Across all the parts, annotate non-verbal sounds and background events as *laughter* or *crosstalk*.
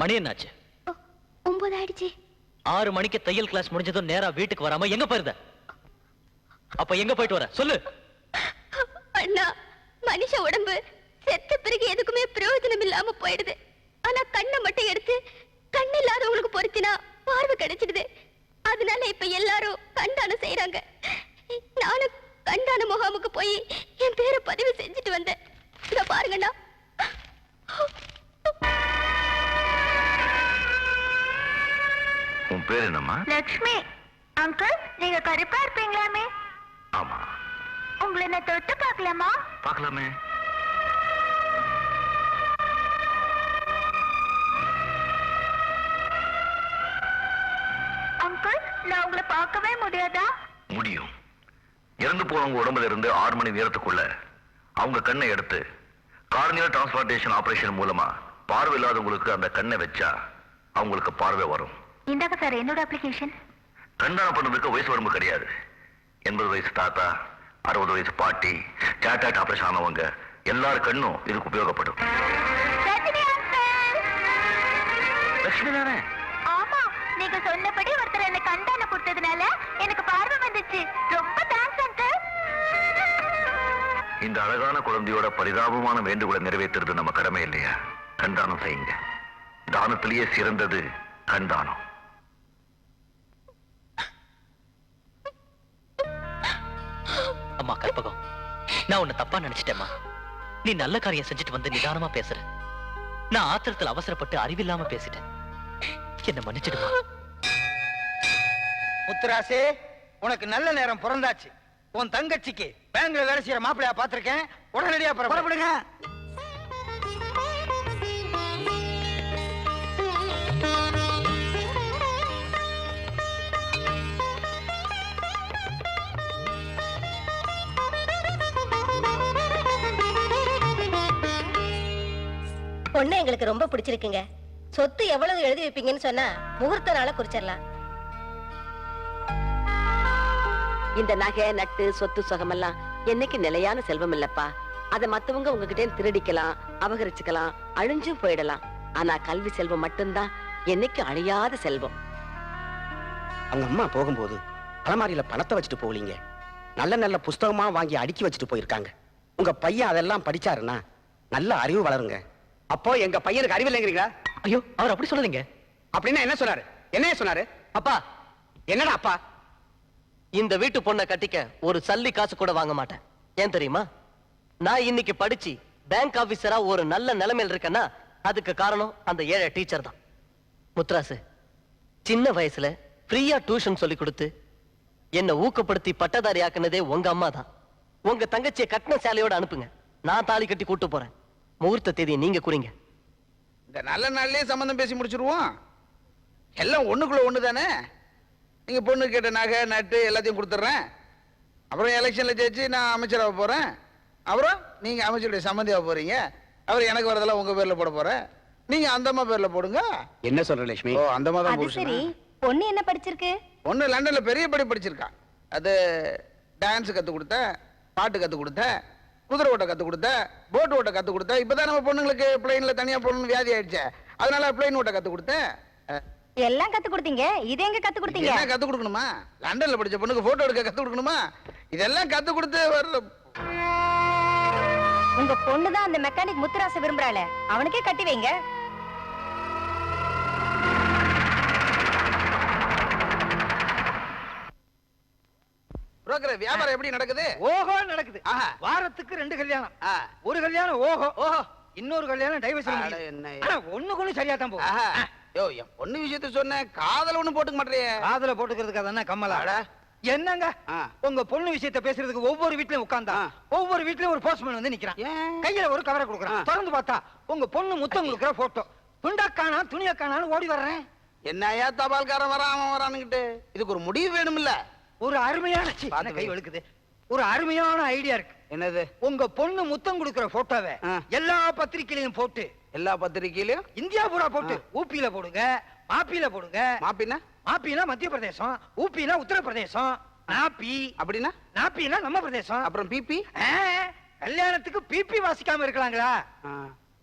மணி என்னாச்சு? ஒன்பது ஆயிடுச்சு. ஆறு மணிக்கு தையல் கிளாஸ் முடிஞ்சதும் நேரா வீட்டுக்கு வராம எங்க போயிருந்த? அப்ப எங்க போயிட்டு வர? சொல்லு. அண்ணா மனுஷ உடம்பு செத்த பிறகு எதுக்குமே பிரயோஜனம் இல்லாம போயிடுது. ஆனா கண்ணை மட்டும் எடுத்து கண் இல்லாதவங்களுக்கு பொருத்தினா பார்வை கிடைச்சிடுது. அதனால இப்ப எல்லாரும் கண்டானம் செய்யறாங்க நானும் கண்டான முகாமுக்கு போய் என் பேரை பதிவு செஞ்சுட்டு வந்தேன். இத பாருங்கண்ணா. உன் பேர் என்னம்மா? லக்ஷ்மி. அங்கிள் நீங்க கருப்பா இருப்பீங்களாமே? ஆமா. உங்களை நான் தொட்டு பார்க்கலாமா? பார்க்கலாமே. அங்கிள் நான் உங்களை பார்க்கவே முடியாதா? முடியும். இறந்து போனவங்க உடம்புல இருந்து ஆறு மணி நேரத்துக்குள்ள அவங்க கண்ணை எடுத்து கார்னியல் டிரான்ஸ்பிளான்டேஷன் ஆபரேஷன் மூலமா பார்வை இல்லாதவங்களுக்கு அந்த கண்ணை வச்சா அவங்களுக்கு பார்வை வரும். இந்தாங்க சார் என்னோட அப்ளிகேஷன் கண்தானம் பண்ணதுக்கு வயசு வரம்பு கிடையாது. எண்பது வயசு தாத்தா அறுபது வயசு பாட்டி சேட்டாட் ஆபரேஷன் ஆனவங்க எல்லார் கண்ணும் இதுக்கு உபயோகப்படும். லட்சுமி தானே? ஆமா நீங்க சொன்னபடி ஒருத்தர் என்ன கண்டான கொடுத்ததுனால எனக்கு பார்வை வந்துச்சு. ரொம்ப தேங்க்ஸ் அங்கிள் இந்த அழகான குழந்தையோட பரிதாபமான வேண்டுகோளை நிறைவேற்றுறது நம்ம கடமை இல்லையா? கண்தானம் செய்யுங்க. தானத்திலேயே சிறந்தது கண்தானம் அம்மா கற்பகம். நான் உன்னை தப்பா நினைச்சிட்டேம்மா. நீ நல்ல காரியம் செஞ்சுட்டு வந்து நிதானமா பேசுற. நான் ஆத்திரத்துல அவசரப்பட்டு அறிவில்லாம பேசிட்டேன். என்ன மன்னிச்சிடுமா? முத்துராசே உனக்கு நல்ல நேரம் பிறந்தாச்சு. உன் தங்கச்சிக்கு பேங்க்ல வேலை செய்யற மாப்பிள்ளையா பாத்திருக்கேன் உடனடியா புறப்படுங்க. பொண்ணு எங்களுக்கு ரொம்ப பிடிச்சிருக்குங்க. சொத்து எவ்வளவு எழுதி வைப்பீங்கன்னு சொன்னா முகூர்த்த நாள குறிச்சிடலாம். இந்த நகை நட்டு சொத்து சுகமெல்லாம் என்னைக்கு நிலையான செல்வம் இல்லப்பா. அத மத்தவங்க உங்ககிட்ட திருடிக்கலாம் அபகரிச்சுக்கலாம் அழிஞ்சும் போயிடலாம். ஆனா கல்வி செல்வம் மட்டும்தான் என்னைக்கு அழியாத செல்வம். அவங்க அம்மா போகும்போது அலமாரியில பணத்தை வச்சுட்டு போகலீங்க நல்ல நல்ல புஸ்தகமா வாங்கி அடுக்கி வச்சுட்டு போயிருக்காங்க. உங்க பையன் அதெல்லாம் படிச்சாருன்னா நல்ல அறிவு வளருங்க. அப்போ எங்க பையனுக்கு அறிவில்லைங்கிறீங்களா ஐயோ அவர் அப்படி சொல்லாதீங்க. அப்படின்னா என்ன சொன்னாரு? என்ன சொன்னாரு? அப்பா என்னடா அப்பா? இந்த வீட்டு பொண்ணை கட்டிக்க ஒரு சல்லி காசு கூட வாங்க மாட்டேன். ஏன் தெரியுமா? நான் இன்னைக்கு படிச்சு பேங்க் ஆபீசரா ஒரு நல்ல நிலைமையில் இருக்கேன்னா அதுக்கு காரணம் அந்த ஏழை டீச்சர் தான். முத்ராசு சின்ன வயசுல ஃப்ரீயா டியூஷன் சொல்லி கொடுத்து என்னை ஊக்கப்படுத்தி பட்டதாரி ஆக்குனதே உங்க அம்மா தான். உங்க தங்கச்சியை கட்டின சேலையோட அனுப்புங்க. நான் தாலி கட்டி கூட்டு போறேன். முகூர்த்த தேதியை நீங்க குறிங்க. இந்த நல்ல நாள்லயே சம்பந்தம் பேசி முடிச்சிருவோம். எல்லாம் ஒண்ணுக்குள்ள ஒண்ணு தானே நீங்க பொண்ணு கேட்ட நகை நட்டு எல்லாத்தையும் கொடுத்துட்றேன் அப்புறம் எலெக்ஷன்ல ஜெயிச்சு நான் அமைச்சராக போறேன். அப்புறம் நீங்க அமைச்சருடைய சம்மந்தியாக போறீங்க. அவர் எனக்கு வரதெல்லாம் உங்க பேர்ல போட போறேன். நீங்க அந்த அம்மா பேர்ல போடுங்க. என்ன சொல்ற லட்சுமி? ஓ அந்த மாதிரி தான் அது புருஷனா? சரி. பொண்ணு என்ன படிச்சிருக்கு? பொண்ணு லண்டன்ல பெரிய படி படிச்சிருக்கா. அது டான்ஸ் கத்து கொடுத்தேன் பாட்டு கத்து கொடுத்தேன். குதிரை ஓட்ட கத்து கொடுத்தேன் போட் ஓட்ட கத்து கொடுத்தேன். இப்பதான் நம்ம பொண்ணுங்களுக்கு பிளைன்ல தனியா போகணும்னு வியாதி ஆயிடுச்சு. அதனால பிளைன் ஓட்ட கத்து கொடுத்தேன். எல்லாம் கத்து கொடுத்தீங்க? இது எங்க கத்து கொடுத்தீங்க? என்ன கத்து கொடுக்கணுமா? லண்டன்ல படிச்ச பொண்ணுக்கு போட்டோ எடுக்க கத்து கொடுக்கணுமா? இதெல்லாம் கத்து கொடுத்து வரல உங்க பொண்ணு தான் அந்த மெக்கானிக் முத்துராச விரும்புறாள. அவனுக்கே கட்டி வைங்க. புரோக்கர் வியாபாரம் எப்படி நடக்குது? ஓஹோ நடக்குது. வாரத்துக்கு ரெண்டு கல்யாணம். ஒரு கல்யாணம் ஓஹோ. ஓஹோ. இன்னொரு கல்யாணம் டைவர்ஸ் என்ன. ஒண்ணு கொண்டு சரியா தான் போகும். யோ என் பொண்ணு விஷயத்த சொன்னேன் காதல ஒண்ணு போட்டுக்க மாட்டேறியே. காதுல போட்டுக்கிறதுக்கு அதானே கம்மலா. என்னங்க. உங்க பொண்ணு விஷயத்த பேசுறதுக்கு ஒவ்வொரு வீட்லயும் உட்கார்ந்தா. ஒவ்வொரு வீட்லயும் ஒரு போஸ்ட்மேன் வந்து நிக்கிறான்? கையில ஒரு கவரை கொடுக்குறான். திறந்து பார்த்தா உங்க பொண்ணு முத்தம் கொடுக்குற போட்டோ துண்டா காணா துணியா காணான்னு ஓடி வர்றேன். என்னையா தபால்காரன் அவன் வரானுங்கிட்டு இதுக்கு ஒரு முடிவு வேணும்ல? ஒரு அருமையான சீ, என்ன கை வை. வழுக்குது? ஒரு அருமையான ஐடியா இருக்கு. என்னது? உங்க பொண்ணு முத்தம் கொடுக்கிற போட்டோவை ஆ. எல்லா பத்திரிக்கையிலையும் போட்டு. எல்லா பத்திரிக்கையிலயும் இந்தியா பூரா போட்டு. ஊப்பியில போடுங்க மாப்பியில போடுங்க. மாப்பின்னா? மாப்பினா மத்திய பிரதேசம் ஊப்பினா உத்தரப்பிரதேசம் நாப்பி. அப்படின்னா? நாப்பினா நம்ம பிரதேசம். அப்புறம் பிபி ஆ, கல்யாணத்துக்கு பிபி வாசிக்காம இருக்கலாங்களா?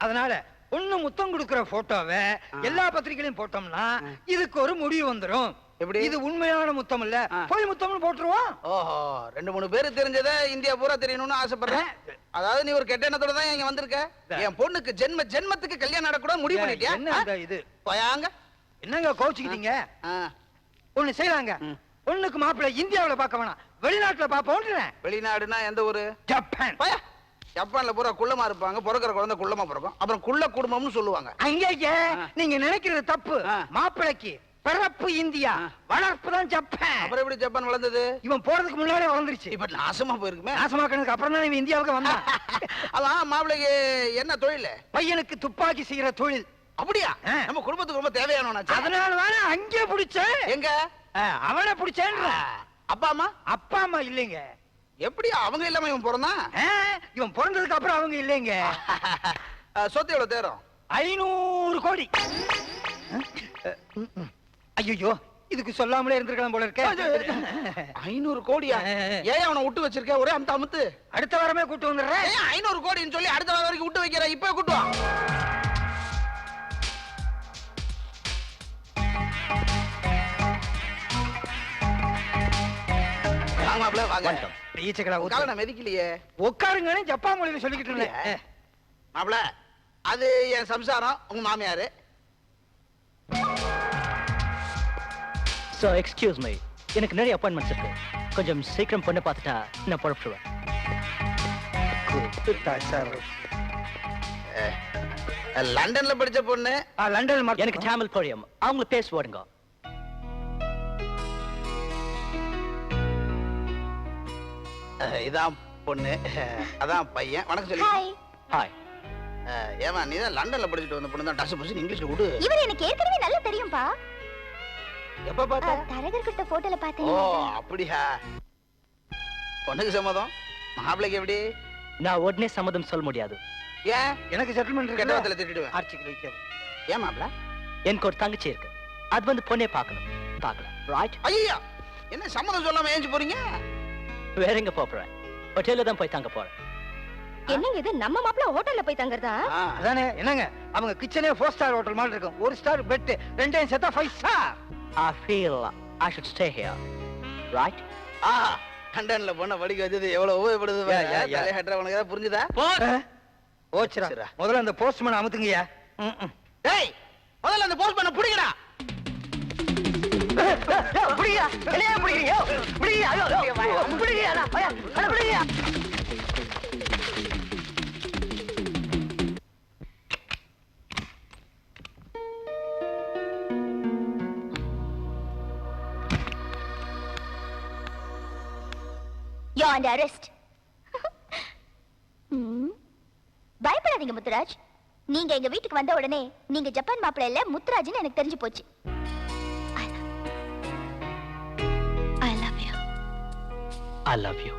அதனால பொண்ணு முத்தம் கொடுக்கிற போட்டோவை எல்லா பத்திரிகையிலும் போட்டோம்னா இதுக்கு ஒரு முடிவு வந்துரும். எப்படி? இது உண்மையான முத்தம் இல்ல. போய் முத்தம்னு போட்டுருவோம். ஓஹோ ரெண்டு மூணு பேர் தெரிஞ்சதை இந்தியா பூரா தெரியணும்னு ஆசைப்படுறேன். அதாவது நீ ஒரு கெட்ட எண்ணத்தோட தான் இங்க வந்திருக்க. என் பொண்ணுக்கு ஜென்ம ஜென்மத்துக்கு கல்யாணம் நடக்கூடாது முடிவு பண்ணிட்டியா? என்ன இது? போயாங்க. என்னங்க கோச்சுக்கிட்டீங்க ஒண்ணு செய்யலாங்க. பொண்ணுக்கு மாப்பிள்ளை இந்தியாவுல பார்க்க வேணாம். வெளிநாட்டுல பாப்போன்றேன் வெளிநாடுனா எந்த ஊரு? ஜப்பான். போயா. ஜப்பான்ல பூரா குள்ளமா இருப்பாங்க. பிறக்கிற குழந்தை குள்ளமா பிறக்கும். அப்புறம் குள்ள குடும்பம்னு சொல்லுவாங்க. அங்கேயே நீங்க நினைக்கிறது தப்பு. மாப்பிள்ளைக்கு பிறப்பு இந்தியா. வளர்ப்பு தான் ஜப்பான். அப்புறம் எப்படி ஜப்பான் வளர்ந்தது? இவன் போறதுக்கு முன்னாடியே வளர்ந்துருச்சு. இப்ப நாசமா போயிருக்குமே. நாசமாக்கினதுக்கு அப்புறம் தான் இவன் இந்தியாவுக்கு வந்தான். *laughs* அதான் மாப்பிள்ளைக்கு என்ன தொழில்? பையனுக்கு துப்பாக்கி செய்யற தொழில். அப்படியா. நம்ம குடும்பத்துக்கு ரொம்ப தேவையானவனாச்சு அதனால தானே அங்கே பிடிச்சேன். எங்க? அவனை பிடிச்சேன்ற. அப்பா அம்மா? அப்பா அம்மா இல்லைங்க. எப்படி அவங்க இல்லாம இவன் பிறந்தான்? இவன் பிறந்ததுக்கு அப்புறம் அவங்க இல்லைங்க. சொத்து எவ்வளவு தேரும்? ஐநூறு கோடி. ஐயோ இதுக்கு சொல்லாமலே இருந்திருக்கலாம் போல இருக்க. ஐநூறு கோடியா? ஏன் அவனை விட்டு வச்சிருக்க ஒரே அமுத்து அமுத்து. அடுத்த வாரமே கூட்டு வந்துடுறேன் ஏன் ஐநூறு கோடின்னு சொல்லி அடுத்த வாரம் வரைக்கும் விட்டு வைக்கிற இப்ப கூட்டு வா. வாங்க மாப்பிள்ள வாங்க. ஈச்சக்கடா காலை நான் மிதிக்கலையே. உட்காருங்கன்னு ஜப்பான் மொழியில சொல்லிக்கிட்டு இருந்தேன். அது என் சம்சாரம் உங்க மாமியாரு. ஸோ எக்ஸ்கியூஸ் மீ எனக்கு நிறைய அப்பாயின்மெண்ட்ஸ் இருக்கு. கொஞ்சம் சீக்கிரம் பொண்ணு பார்த்துட்டா நான் அஹ், லண்டன்ல படிச்ச பொண்ணு? லண்டன் எனக்கு தமிழ் பொழியும் அவங்கள பேசுவாடுங்க அஹ், இதான் பொண்ணு. அதான் பையன். வணக்கம் சொல்லி. ஹாய் ஏம்மா நீ தான் லண்டன்ல படிச்சுட்டு வந்த பொண்ணு தான் டஸ் புஸ் இங்கிலீஷ்ல விடு இவர் எனக்கு ஏற்கனவே நல்லா தெரியும்பா. எப்ப பார்த்த? தரகர் கிட்ட போட்டோல ஓ பார்த்தேன் அப்படியா? பொண்ணுக்கு சம்மதம்? மாப்பிள்ளைக்கு எப்படி? நான் உடனே சம்மதம் சொல்ல முடியாது. ஏன்? எனக்கு செட்டில்மெண்ட் கெட்ட வார்த்தையில திட்டிடுவேன் ஆர்ச்சிக்கு வைக்காது ஏன் மாப்பிள்ள எனக்கு ஒரு தங்கச்சி இருக்கு. அது வந்து பொண்ணே பார்க்கணும். பார்க்கலாம் ரைட் ஐயா என்ன சம்மதம் சொல்லாம ஏஞ்சி போறீங்க? வேற எங்க போறேன் ஹோட்டல்ல தான் போய் தங்க போறேன். என்னங்க இது? நம்ம மாப்பிள்ள ஹோட்டல்ல போய் தங்குறதா? ஆ, அதானே. என்னங்க? அவங்க கிச்சனே ஃபோர் ஸ்டார் ஹோட்டல் மாதிரி இருக்கும். ஒரு ஸ்டார் பெட் ரெண்டையும் சேர்த்தா five star I feel I should stay here. Right? ஆஹா லண்டன்ல பொண்ணை படிக்க வச்சது எவ்வளவு உபயோகப்படுது Yeah, yeah, yeah. தலைஹெட்ரா உனக்கு ஏதாவது புரிஞ்சுதா? ஓச்சுரா சரிடா. முதல்ல அந்த போஸ்ட்மேன் ம். டேய் முதல்ல அந்த போஸ்ட் பண்ண புடிங்கடா. பிடியா வெளியே பிடிக்கிறீங்க? பிடியா பிடியா பிடியா யோ அண்ட் அரெஸ்ட் பயப்படாதீங்க முத்துராஜ். நீங்க எங்க வீட்டுக்கு வந்த உடனே நீங்க ஜப்பான் மாப்பிள்ளை இல்ல முத்துராஜ்னு எனக்கு தெரிஞ்சு போச்சு. I love you I love you.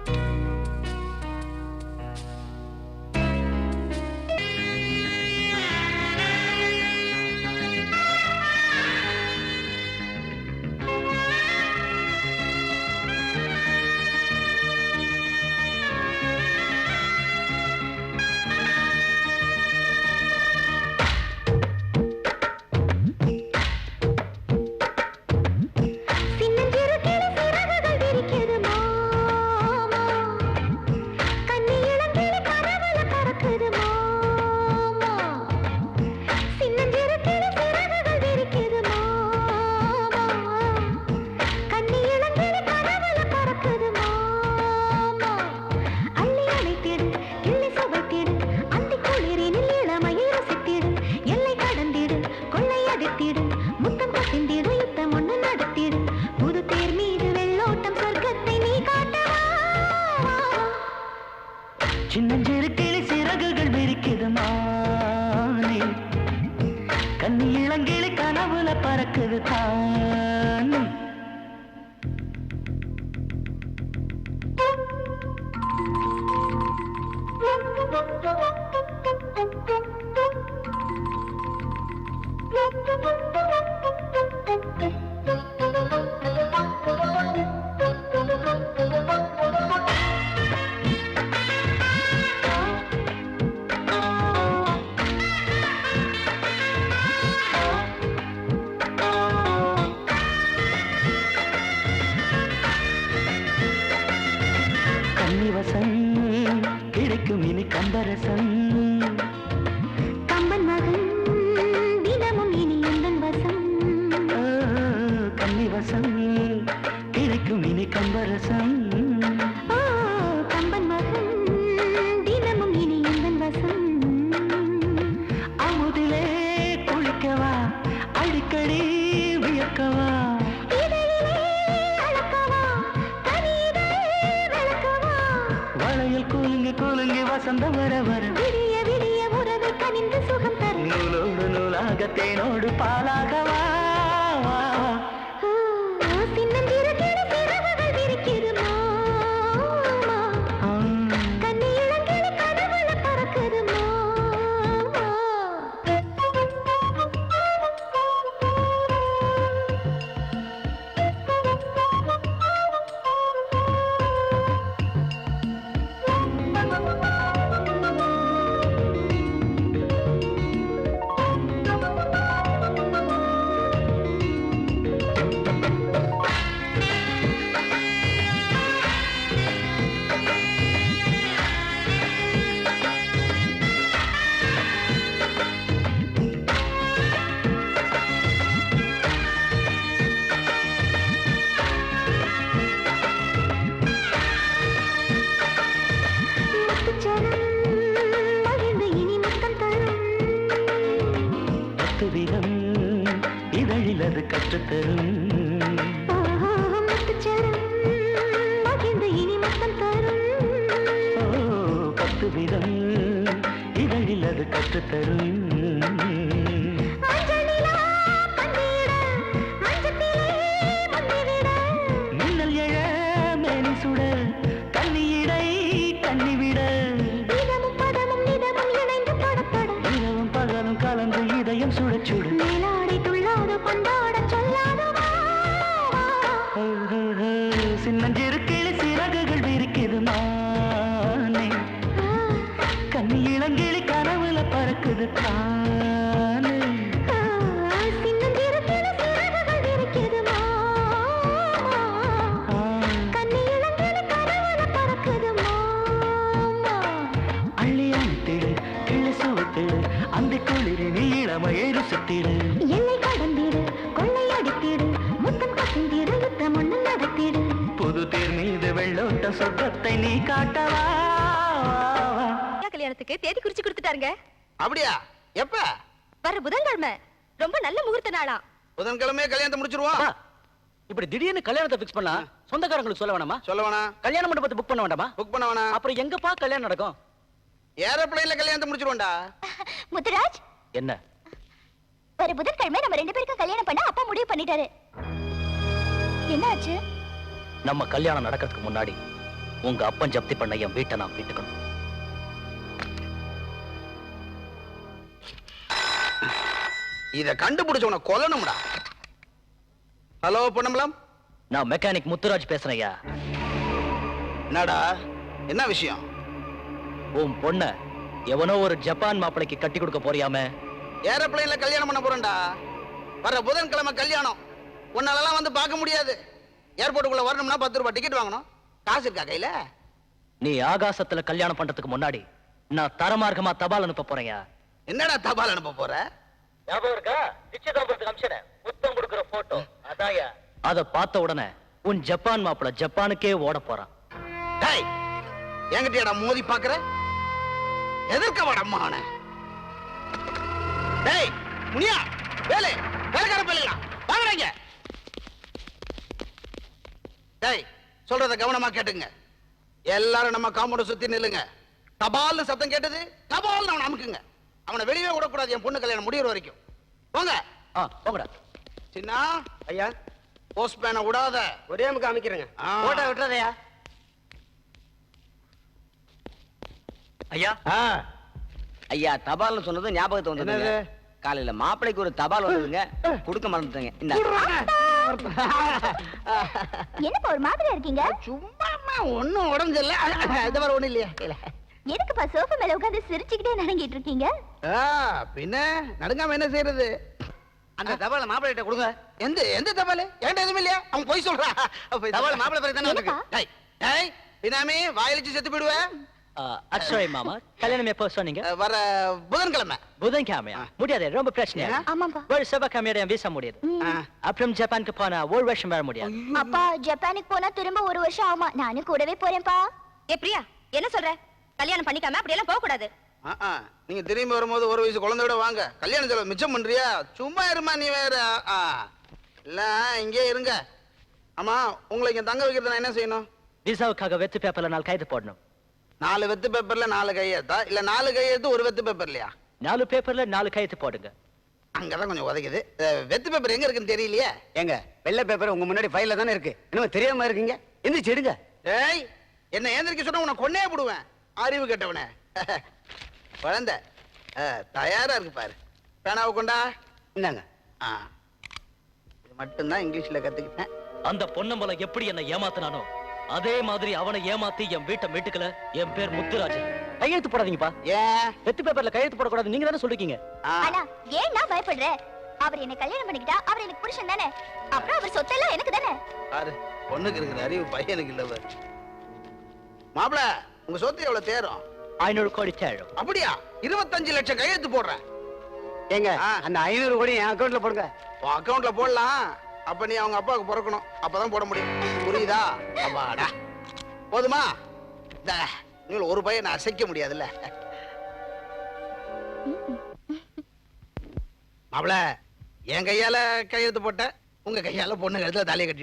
கனவுல பறக்குது தானும் Thank you. விழிகளடி வியக்கவா? வளையல் கூலுங்க கூலுங்க வசந்தம் வர வர. விடிய விடிய உறவை கனிந்து சுகம் தரும். நூலோடு நூலாக தேனோடு பாலாகவா? சொர்க்கத்தை நீ காட்டவா? கல்யாணத்துக்கு தேதி குறிச்சு கொடுத்துட்டாருங்க. அப்படியா? எப்ப? வர புதன்கிழமை. ரொம்ப நல்ல முகூர்த்த நாளா. புதன்கிழமையே கல்யாணத்தை முடிச்சிருவோம். இப்படி திடீர்னு கல்யாணத்தை ஃபிக்ஸ் பண்ணா சொந்தக்காரங்களுக்கு சொல்ல வேணாமா? சொல்ல வேணாம். கல்யாண மண்டபத்தை புக் பண்ண வேண்டாமா? புக் பண்ண வேணாம். அப்புறம் எங்கப்பா கல்யாணம் நடக்கும்? ஏரோப்ளைன்ல கல்யாணத்தை முடிச்சிருவோம்டா. முத்துராஜ்? என்ன? வர புதன்கிழமை நம்ம ரெண்டு பேருக்கும் கல்யாணம் பண்ண அப்பா முடிவு பண்ணிட்டாரு. என்னாச்சு? நம்ம கல்யாணம் நடக்கிறதுக்கு முன்னாடி உங்க அப்பன் ஜப்தி பண்ண என் வீட்டை நான் வீட்டுக்கணும். இத கண்டுபிடிச்ச உன கொல்லணும்டா. ஹலோ பொன்னம்பலம். நான் மெக்கானிக் முத்துராஜ் பேசுறேன் ஐயா என்னடா? என்ன விஷயம்? உன் பொண்ண எவனோ ஒரு ஜப்பான் மாப்பிளைக்கு கட்டி கொடுக்க போறியாமே. ஏரோப்ளைன்ல கல்யாணம் பண்ண போறேன்டா. வர புதன்கிழமை கல்யாணம். உன்னாலலாம் வந்து பார்க்க முடியாது. ஏர்போர்ட்டுக்குள்ள வரணும்னா பத்து ரூபாய் டிக்கெட் வாங்கணும். காசு இருக்கா கையில? நீ ஆகாசத்துல கல்யாணம் பண்றதுக்கு முன்னாடி நான் தரமார்க்கமா தபால் அனுப்ப போறேன்யா. என்னடா தபால் அனுப்ப போற? ஞாபகம் இருக்கா? நிச்சயதார்த்தத்துக்கு அம்சனே புத்தம் கொடுக்கிற போட்டோ அதாயா அத பார்த்த உடனே உன் ஜப்பான் மாப்பிள ஜப்பானுக்கே ஓட போறான். டேய் என்கிட்டயாடா மோதி பாக்குற எதற்க வாடம்மா அவன. டேய் முனியா வேலை வேலைக்கார பிள்ளைங்களா வாங்குறீங்க டேய் சொல்றத கவனமா கேட்டுங்க. எல்லாரும் நம்ம காம்பவுண்ட சுத்தி நில்லுங்க. தபால்னு சத்தம் கேட்டது தபால்னு அவனை அமுக்குங்க. அவனை வெளியே விடக்கூடாது என் பொண்ணு கல்யாணம் முடியிற வரைக்கும். போங்க. ஆ போங்கடா. சின்ன ஐயா. போஸ்ட் பேனை விடாத. ஒரே முக்க அமைக்கிறேங்க ஆ. போட்டோ விட்டுறதையா? ஐயா. ஐயா தபால்னு சொன்னது ஞாபகத்தை வந்தது என்னது? காலையில மாப்பிளைக்கு ஒரு தபால் வந்ததுங்க. கொடுக்க மறந்துட்டேங்க. இந்த. என்னப்பா ஒரு மாதிரியா இருக்கீங்க? சும்மா ஒண்ணும் உடஞ்சில்ல இது வர ஒண்ணும் இல்லையா. கையில எதுக்குப்பா சோஃபா மேல உட்கார்ந்து சிரிச்சுக்கிட்டே நடுங்கிட்டு இருக்கீங்க? ஆ, பின்ன நடுங்காம என்ன செய்யறது அந்த தபால மாப்பிள்ளைகிட்ட கொடுங்க. எந்த எந்த தபால்? என்கிட்ட எதுவும் இல்லையா? அவன் போய் சொல்றான் தபால் மாப்பிள்ளை பேருக்கு தானே? வந்திருக்கு. டேய் டேய் பினாமி வாயிலிச்சு செத்து போயிடுவேன் அக்ஷய் மாமா. கல்யாணம் எப்போ சொன்னீங்க? வர புதன்கிழமை. புதன்கிழமையா? முடியாது ரொம்ப பிரச்சனையா ஆமாப்பா ஒரு செவ்வாய்க்கிழமையோட வீசா முடியாது. ஆ. அப்புறம் ஜப்பானுக்கு போனா ஒரு வருஷம் வர முடியாது. அப்பா ஜப்பானுக்கு போனா திரும்ப ஒரு வருஷம் ஆகுமா? நானும் கூடவே போறேன்ப்பா. ஏ பிரியா என்ன சொல்ற? கல்யாணம் பண்ணிக்காம அப்படி எல்லாம் போக கூடாது ஆ, ஆ. நீங்க திரும்பி வரும்போது ஒரு வயசு குழந்தையோட வாங்க. கல்யாண செலவு மிச்சம் பண்றியா? சும்மா இருமா நீ வேற? ஆ. இல்ல இங்கே இருங்க. ஆமா உங்களை இங்க தங்க வைக்கிறது நான் என்ன செய்யணும்? விசாவுக்காக வெத்து பேப்பர்ல நாலு கைது போடணும். நாலு வெத்து பேப்பர்ல நாலு கையெழுத்தா? இல்ல நாலு கையெழுத்து ஒரு வெத்து பேப்பர்லையா நாலு பேப்பர்ல நாலு கையெழுத்து போடுங்க. அங்கதான் கொஞ்சம் உதைக்குது. வெத்து பேப்பர் எங்க இருக்குன்னு தெரியலையே? ஏங்க வெள்ளை பேப்பர் உங்க முன்னாடி ஃபைல்ல தானே இருக்கு. இன்னும் தெரியாம இருக்கீங்க. எந்திரிச்சு எடுங்க. ஏய் என்ன ஏந்திரிக்க சொன்னா உன்னை கொன்னே போடுவேன் அறிவு கெட்டவனே. குழந்தை தயாரா இருக்கு பாரு. பேனாவை கொண்டா? இந்தாங்க. ஆ. இது மட்டும்தான் இங்கிலீஷ்ல கத்துக்கிட்டேன். அந்த பொன்னம்பலம் எப்படி என்ன ஏமாத்தினானோ? அதே மாதிரி அவனை ஏமாத்தி என் வீட்டை மீட்டுக்கல என் பேர் முத்துராஜன். கையெழுத்து போடாதீங்கப்பா. ஏன் வெத்து பேப்பர்ல கையெழுத்து போடக்கூடாது. நீங்க தானே சொல்லிருக்கீங்க ஆனா ஏன் நான் பயப்படுற? அவர் என்னை கல்யாணம் பண்ணிக்கிட்டா அவர் எனக்கு புருஷன் தானே? அப்புறம் அவர் சொத்தெல்லாம் எனக்கு தானே? பாரு பொண்ணுக்கு இருக்கிற அறிவு பையனுக்கு இல்ல மாப்பிள உங்க சொத்து எவ்வளவு தேரும்? ஐநூறு கோடி தேழும் அப்படியா? இருபத்தஞ்சு லட்சம் கையெழுத்து போடுறேன். ஏங்க. அந்த ஐநூறு கோடி என் அக்கௌண்ட்ல போடுங்க. உன் அக்கவுண்ட்ல போடலாம். அப்ப நீ அவங்க அப்பாவுக்கு பிறக்கணும். அப்பதான் போட முடியும். புரியுதா? அப்பாடா. போதுமா? நீங்கள் ஒரு பையன் நான் அசைக்க முடியாதுல்ல. மாப்பிள என் கையால கையெழுத்து போட்ட உங்க கையால பொண்ணு கழுத்துல தலையை கட்டி